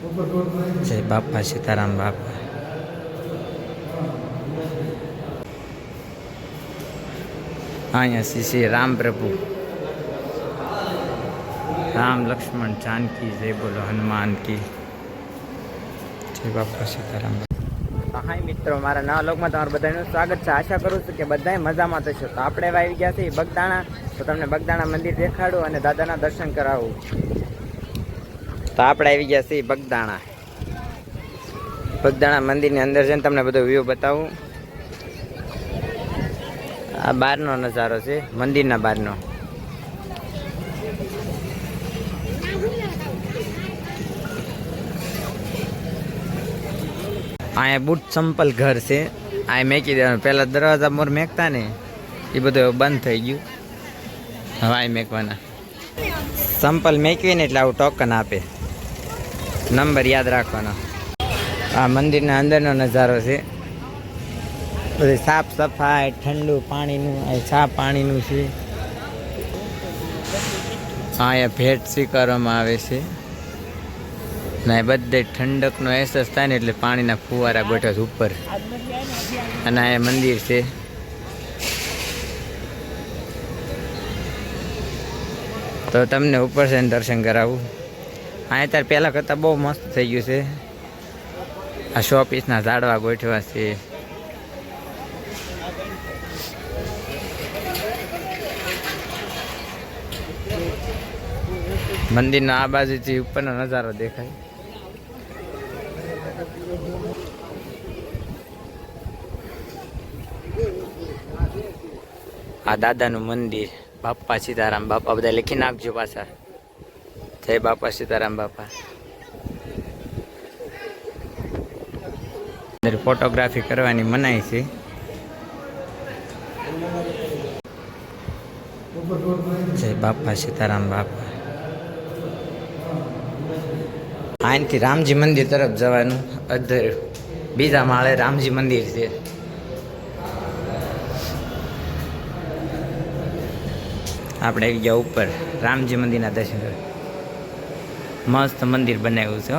જય બાપા સીતારામ બાપા અહીંયા શ્રી શ્રી રામ પ્રભુ. રામ લક્ષ્મણ જાનકી, જય બોલો હનુમાન કી. જય બાપા સીતારામ હાય મિત્રો, મારા નવા લોકમાં તમારું બધાનું સ્વાગત છે. આશા કરું છું કે બધાય મજામાં થશો તો આપણે આવી ગયા છીએ બગદાણા. તો તમને બગદાણા મંદિર દેખાડું અને દાદાના દર્શન કરાવું. તો આપણે આવી ગયા છીએ બગદાણા. બગદાણા મંદિરની અંદર જઈને તમને બધો વ્યૂ બતાવું. આ બહારનો નજારો છે, મંદિરના બહારનો. અહીંયા બુટ સંપલ ઘર છે. આ મેકી દેવાનું. પહેલાં દરવાજા મોર મેકતા ને, એ બધું બંધ થઈ ગયું. હવે મેકવાના. સંપલ મેકવીને એટલે આવું ટોકન આપે. નંબર યાદ રાખવાનો. આ મંદિરના અંદરનો નજારો છે. બધી સાફ સફાઈ, ઠંડુ પાણીનું, આ સાફ પાણીનું છે. અહીંયા ભેટ સ્વીકારવામાં આવે છે. ને બધે ઠંડકનો અહેસાસ થાય ને એટલે પાણીના ફુવારા બેઠા ઉપર. અને અહીંયા મંદિર છે. તો તમને ઉપર છે દર્શન કરાવું. અહીંયા અત્યારે પહેલાં કરતાં બહુ મસ્ત થઈ ગયું છે. આ શો પીસના ઝાડવા ગોઠવા છે. મંદિરના આ બાજુથી ઉપરનો નજારો દેખાય. આ દાદાનું મંદિર. બાપા સીતારામ, બાપા બધા લખી નાખજો પાછા. જય બાપા, સીતારામ બાપા. ફોટોગ્રાફી કરવાની મનાઈ છે. જય બાપા, સીતારામ બાપા. અહીંથી રામજી મંદિર તરફ જવાનું. અધર, બીજા માળે રામજી મંદિર છે. આપણે ગયા ઉપર. રામજી મંદિરના દર્શન કરવા. મસ્ત મંદિર બનાવ્યું છે.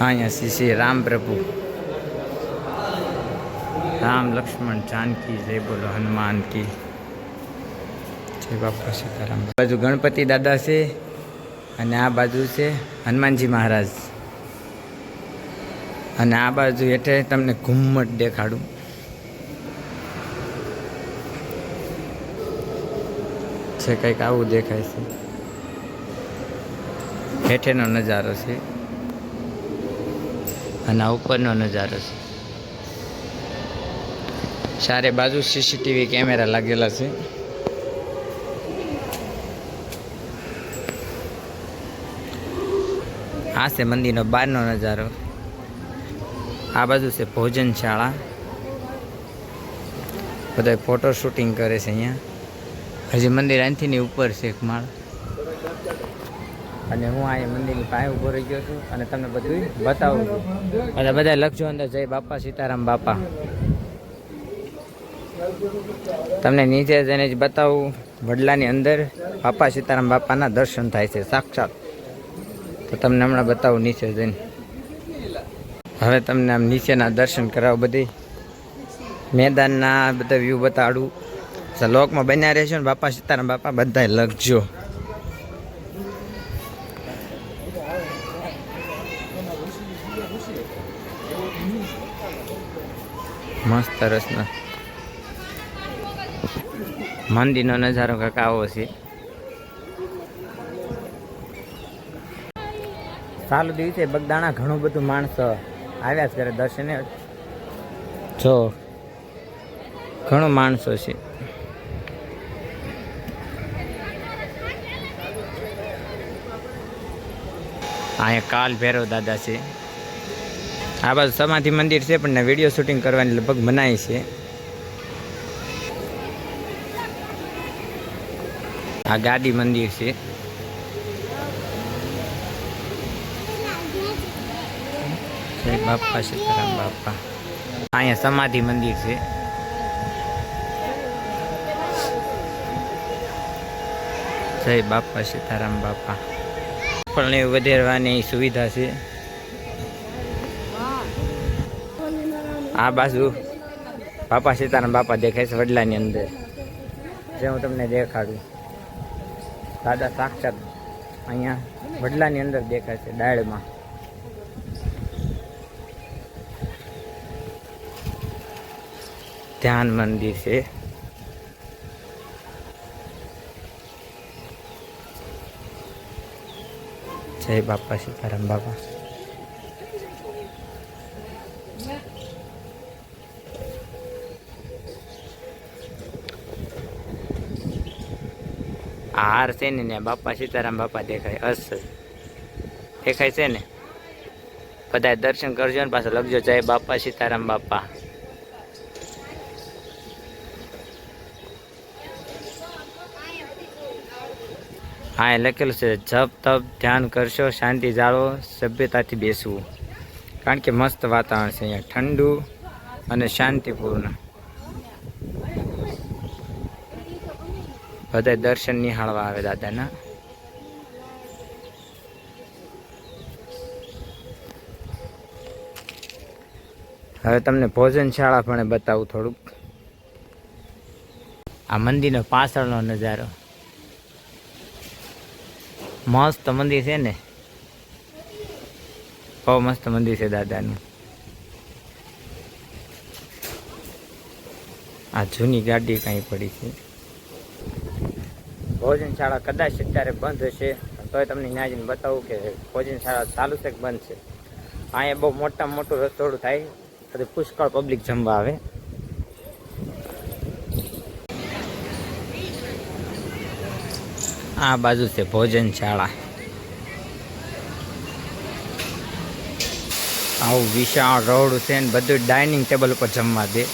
અહીંયા શ્રી શ્રી રામ પ્રભુ રામ લક્ષ્મણ જાનકી, જય બોલો હનુમાન કી. જય બાપા સીતારામ. બાજુ ગણપતિ દાદા છે અને આ બાજુ છે હનુમાનજી મહારાજ. અને આ બાજુ હેઠે તમને ઘુમ્મટ દેખાડું. છે, કંઈક આવું દેખાય છે. હેઠેનો નજારો છે. અને આ ઉપરનો નજારો છે. ચારે બાજુ સીસીટીવી કેમેરા લાગેલા છે. આ છે મંદિરનો બહારનો નજારો. આ બાજુ છે ભોજનશાળા. બધા ફોટો શૂટિંગ કરે છે અહીંયા. હજી મંદિર અહીંથી ઉપર છે એક માળ. અને હું અહીંયા મંદિરની પાસે ઊભો રહી ગયો છું અને તમને બધું બતાવું અને બધા લખજો અંદર, જય બાપા સીતારામ બાપા. તમને નીચે જઈને જ બતાવું, વડલાની અંદર બાપા સીતારામ બાપાના દર્શન થાય છે, સાક્ષાત. તો તમને હમણાં બતાવું નીચે જઈને. હવે તમને આમ નીચેના દર્શન કરાવું બધી. મેદાનના બધા વ્યૂ બતાડું. લોકમાં બન્યા રહેશો ને બાપા સીતારામ બાપા બધાય લખજો. મસ્ત રસના. મંદિરનો નજારો કાંક આવો છે. ચાલુ દિવસે બગદાણા ઘણું બધું માણસો આવ્યા જ કરે દર્શને. જો ઘણું માણસો છે. અહીંયા કાલ ભૈરવ દાદા છે. આ બાજુ સમાધિ મંદિર છે, પણ વીડિયો શૂટિંગ કરવાની લગભગ મનાય છે. આ ગાદી મંદિર છે. બાપા સીતારામ બાપા. અહીંયા સમાધિ મંદિર છે. જય બાપા સીતારામ બાપા. પણ વધારવાની સુવિધા છે. આ બાજુ બાપા સીતારામ બાપા દેખાય છે વડલાની અંદર. જે હું તમને દેખાડું. દાદા સાક્ષાત અહીંયા વડલાની અંદર દેખાય છે ડાળમાં. ધ્યાન મંદિર છે. જય બાપા સીતારામ બાપા હાર છે ને ત્યાં બાપા સીતારામ, બાપા દેખાય અસ દેખાય છે ને? બધા દર્શન કરજો ને પાછા લખજો, જય બાપા સીતારામ, બાપા. હા એ લખેલું છે, જપ, તપ, ધ્યાન કરશો, શાંતિ જાળવો, સભ્યતાથી બેસવું. કારણ કે મસ્ત વાતાવરણ છે અહીંયા, ઠંડુ અને શાંતિપૂર્ણ. બધા દર્શન નિહાળવા આવે દાદાના. હવે તમને ભોજનશાળા પણ બતાવું થોડુંક. આ મંદિરનો પાછળનો નજારો. મસ્ત મંદિર છે ને? બહુ મસ્ત મંદિર છે દાદાનું. આ જૂની ગાડી કાંઈ પડી છે. ભોજન શાળા કદાચ અત્યારે બંધ હશે, તોય તમને ત્યાં જઈને બતાવું કે ભોજન શાળા ચાલુ છે કે બંધ છે? અહીંયા બહુ મોટામાં મોટું રસોડું થાય પુષ્કળ પબ્લિક જમવા આવે. આ બાજુ છે ભોજનશાળા આવું વિશાળ રોડ છે ને બધું ડાઇનિંગ ટેબલ ઉપર જમવા દે.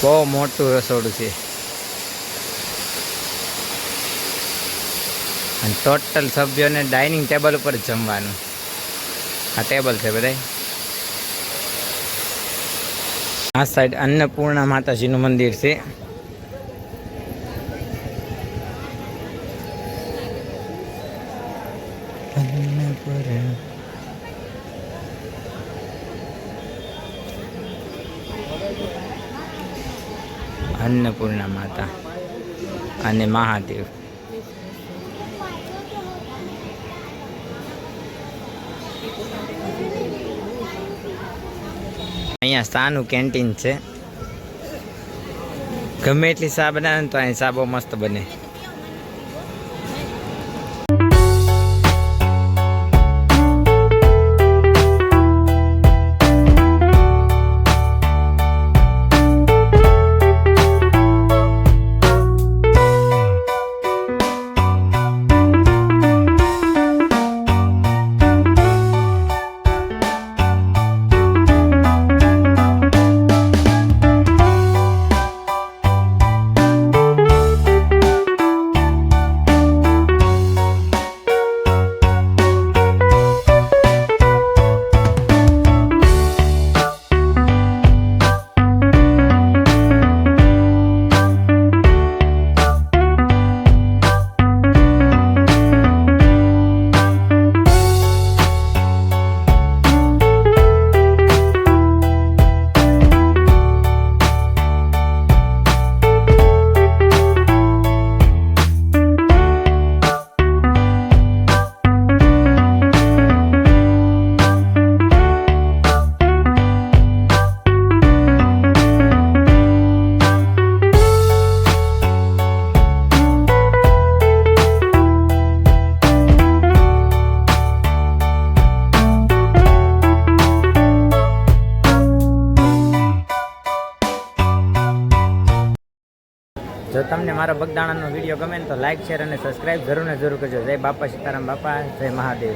બહુ મોટું રસોડું છે. અને ટોટલ સભ્યોને ડાઇનિંગ ટેબલ ઉપર જમવાનું. આ ટેબલ છે બધા આ સાઈડ અન્નપૂર્ણા માતાજીનું મંદિર છે. અન્નપૂર્ણા. માતા અને મહાદેવ. અહીંયા સાનું કેન્ટીન છે. ગમે એટલી સા બનાવે ને તો અહીં સાબો મસ્ત બને. તમને મારો બગદાણાનો વીડિયો ગમે તો લાઈક શેર અને સબસ્ક્રાઈબ જરૂર ને જરૂર કરજો. જય બાપા સીતારામ બાપા, જય મહાદેવ.